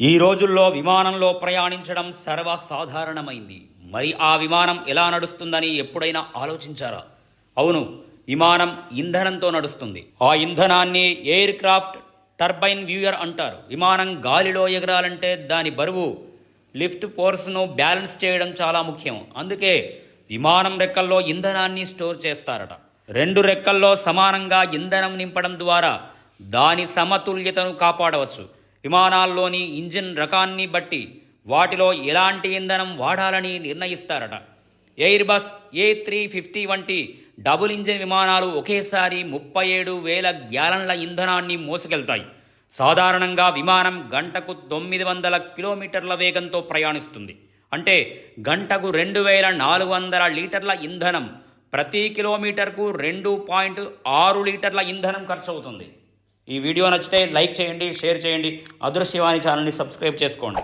ఈ రోజుల్లో విమానంలో ప్రయాణించడం సర్వసాధారణమైంది. మరి ఆ విమానం ఎలా నడుస్తుందని ఎప్పుడైనా ఆలోచించారా? అవును విమానం ఇంధనంతో నడుస్తుంది. ఆ ఇంధనాన్ని ఎయిర్ క్రాఫ్ట్ టర్బైన్ వ్యూయర్ అంటారు. విమానం గాలిలో ఎగరాలంటే దాని బరువు లిఫ్ట్ ఫోర్స్ను బ్యాలెన్స్ చేయడం చాలా ముఖ్యం. అందుకే విమానం రెక్కల్లో ఇంధనాన్ని స్టోర్ చేస్తారట. రెండు రెక్కల్లో సమానంగా ఇంధనం నింపడం ద్వారా దాని సమతుల్యతను కాపాడవచ్చు. విమానాల్లోని ఇంజిన్ రకాన్ని బట్టి వాటిలో ఎలాంటి ఇంధనం వాడాలని నిర్ణయిస్తారట. Airbus A three fifty వంటి డబుల్ ఇంజిన్ విమానాలు ఒకేసారి ముప్పై ఏడు వేల గ్యాలన్ల ఇంధనాన్ని మోసుకెళ్తాయి. సాధారణంగా విమానం గంటకు తొమ్మిది వందల కిలోమీటర్ల వేగంతో ప్రయాణిస్తుంది. అంటే గంటకు రెండు వేల నాలుగు వందల లీటర్ల ఇంధనం ప్రతి కిలోమీటర్కు రెండు పాయింట్ ఆరు లీటర్ల ఇంధనం ఖర్చు అవుతుంది ఈ వీడియో నచ్చితే లైక్ చేయండి షేర్ చేయండి. అదృశ్యవాణి ఛానల్ని సబ్స్క్రైబ్ చేసుకోండి.